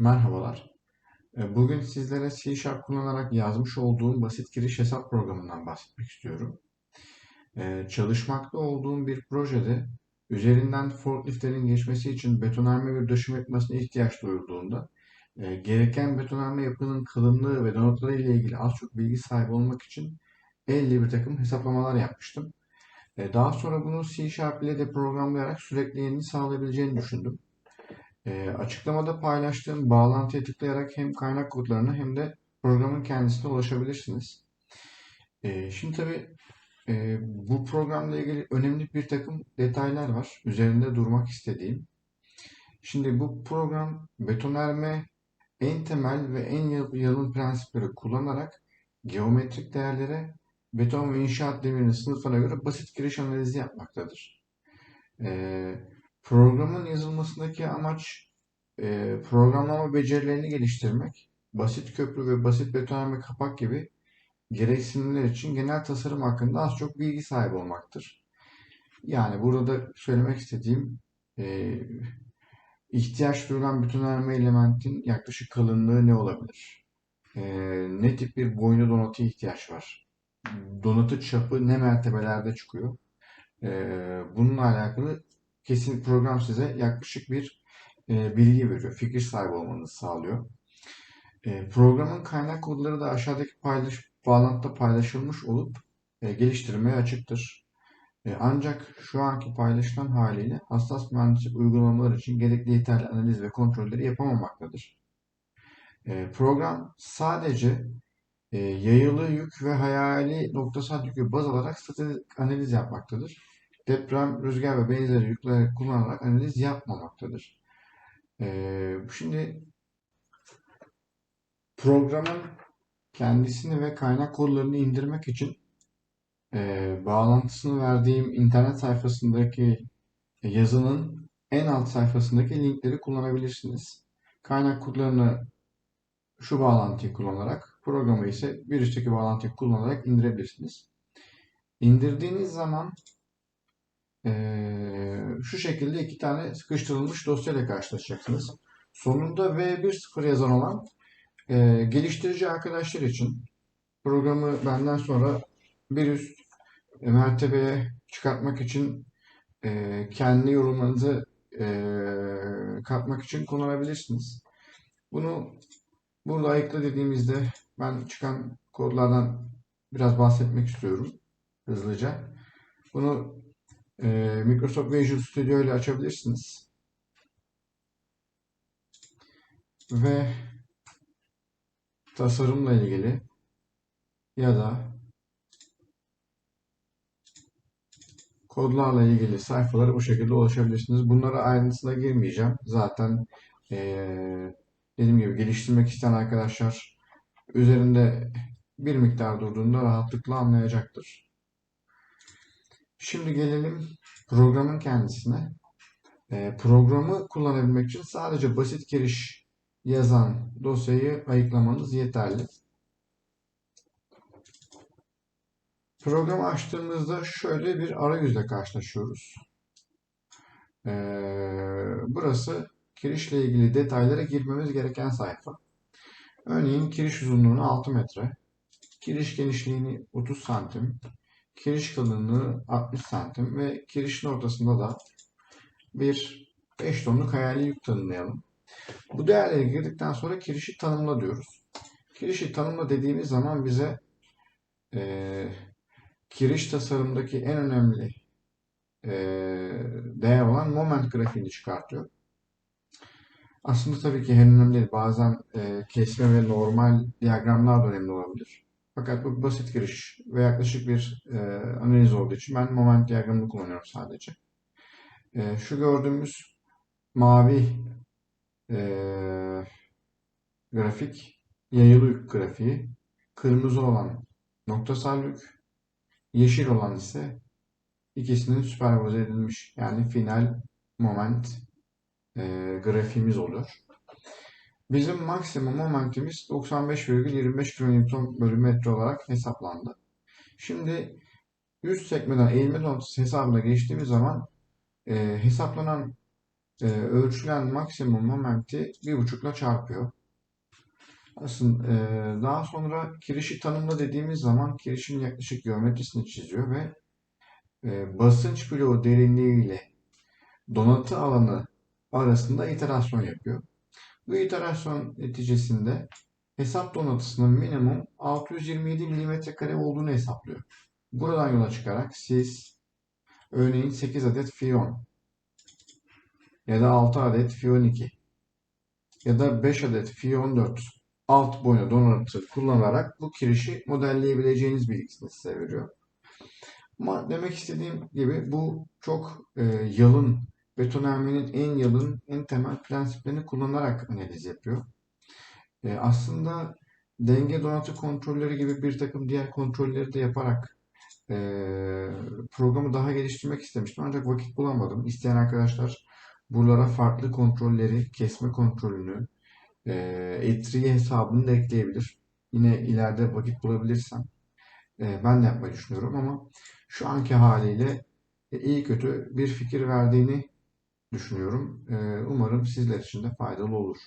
Merhabalar. E, Bugün sizlere C Sharp kullanarak yazmış olduğum basit giriş hesap programından bahsetmek istiyorum. E, Çalışmakta olduğum bir projede üzerinden forkliftlerin geçmesi için betonarme bir döşeme yapmasına ihtiyaç duyulduğunda e, gereken betonarme yapının kalınlığı ve donatları ile ilgili az çok bilgi sahibi olmak için elle bir takım hesaplamalar yapmıştım. Daha sonra bunu C Sharp ile de programlayarak sürekli yeniliğini sağlayabileceğini düşündüm. E, açıklamada paylaştığım bağlantıya tıklayarak hem kaynak kodlarına hem de programın kendisine ulaşabilirsiniz. E, şimdi tabii e, bu programla ilgili önemli bir takım detaylar var. Üzerinde durmak istediğim. Şimdi bu program betonarme en temel ve en yalın prensipleri kullanarak geometrik değerlere beton ve inşaat demirinin sınıfına göre basit giriş analizi yapmaktadır. E, programın yazılmasındaki amaç e, programlama becerilerini geliştirmek, basit köprü ve basit betonarme kapak gibi gereksinimler için genel tasarım hakkında az çok bilgi sahibi olmaktır. Yani burada söylemek istediğim e, ihtiyaç duyulan betonarme elementin yaklaşık kalınlığı ne olabilir? E, ne tip bir boynu donatı ihtiyaç var? Donatı çapı ne mertebelerde çıkıyor? E, bununla alakalı kesin program size yaklaşık bir e, bilgi veriyor. Fikir sahibi olmanızı sağlıyor. E, programın kaynak kodları da aşağıdaki paylaş, bağlantıda paylaşılmış olup e, geliştirmeye açıktır. E, ancak şu anki paylaşılan haliyle hassas mühendislik uygulamalar için gerekli yeterli analiz ve kontrolleri yapamamaktadır. E, program sadece e, yayılı yük ve hayali noktasal yükü baz alarak statik analiz yapmaktadır. Deprem, rüzgar ve benzeri yükleri kullanarak analiz yapmamaktadır. E, şimdi programın kendisini ve kaynak kodlarını indirmek için e, bağlantısını verdiğim internet sayfasındaki yazının en alt sayfasındaki linkleri kullanabilirsiniz. Kaynak kodlarını şu bağlantıyı kullanarak, programı ise bir üstteki bağlantıyı kullanarak indirebilirsiniz. İndirdiğiniz zaman şu şekilde iki tane sıkıştırılmış dosya ile karşılaşacaksınız. Sonunda V1.0 yazan olan e, geliştirici arkadaşlar için programı benden sonra bir üst e, mertebeye çıkartmak için e, kendi yorumlarınızı e, katmak için kullanabilirsiniz. Bunu burada ayıkla dediğimizde ben çıkan kodlardan biraz bahsetmek istiyorum hızlıca. Bunu Microsoft Visual Studio ile açabilirsiniz. Ve tasarımla ilgili ya da kodlarla ilgili sayfalara bu şekilde ulaşabilirsiniz. Bunlara ayrıntısına girmeyeceğim. Zaten ee, dediğim gibi geliştirmek isteyen arkadaşlar üzerinde bir miktar durduğunda rahatlıkla anlayacaktır. Şimdi gelelim programın kendisine. E, programı kullanabilmek için sadece basit giriş yazan dosyayı ayıklamanız yeterli. Programı açtığımızda şöyle bir arayüzle karşılaşıyoruz. Ee, burası kirişle ilgili detaylara girmemiz gereken sayfa. Örneğin kiriş uzunluğunu 6 metre, kiriş genişliğini 30 santim, kiriş kalınlığı 60 santim ve kirişin ortasında da bir 5 tonluk hayali yük tanımlayalım. Bu değerleri girdikten sonra kirişi tanımla diyoruz. Kirişi tanımla dediğimiz zaman bize e, kiriş tasarımdaki en önemli e, değer olan moment grafiğini çıkartıyor. Aslında tabii ki en önemli değil. Bazen e, kesme ve normal diyagramlar da önemli olabilir. Fakat bu basit giriş ve yaklaşık bir e, analiz olduğu için ben moment diyagramını kullanıyorum sadece. E, şu gördüğümüz mavi e, grafik yayılı yük grafiği. Kırmızı olan noktasal yük. Yeşil olan ise ikisinin süperpoze edilmiş yani final moment e, grafiğimiz oluyor. Bizim maksimum momentimiz 95,25 kN bölü metre olarak hesaplandı. Şimdi üst sekmeden eğilme noktası hesabına geçtiğimiz zaman e, hesaplanan e, ölçülen maksimum momenti 1.5'la çarpıyor. Aslında e, daha sonra kirişi tanımla dediğimiz zaman kirişin yaklaşık geometrisini çiziyor ve e, basınç bloğu derinliği ile donatı alanı arasında iterasyon yapıyor. Bu iterasyon neticesinde hesap donatısının minimum 627 mm olduğunu hesaplıyor. Buradan yola çıkarak siz örneğin 8 adet fiyon ya da 6 adet fiyon 2 ya da 5 adet fiyon 4 alt boyuna donatı kullanarak bu kirişi modelleyebileceğiniz bilgisini size veriyor. Ama demek istediğim gibi bu çok e, yalın, betonarmenin en yalın, en temel prensiplerini kullanarak analiz yapıyor. E, aslında denge donatı kontrolleri gibi bir takım diğer kontrolleri de yaparak e, programı daha geliştirmek istemiştim. Ancak vakit bulamadım. İsteyen arkadaşlar buralara farklı kontrolleri, kesme kontrolünü, e, etriği hesabını da ekleyebilir. Yine ileride vakit bulabilirsem e, ben de yapmayı düşünüyorum ama şu anki haliyle e, iyi kötü bir fikir verdiğini düşünüyorum. E, umarım sizler için de faydalı olur.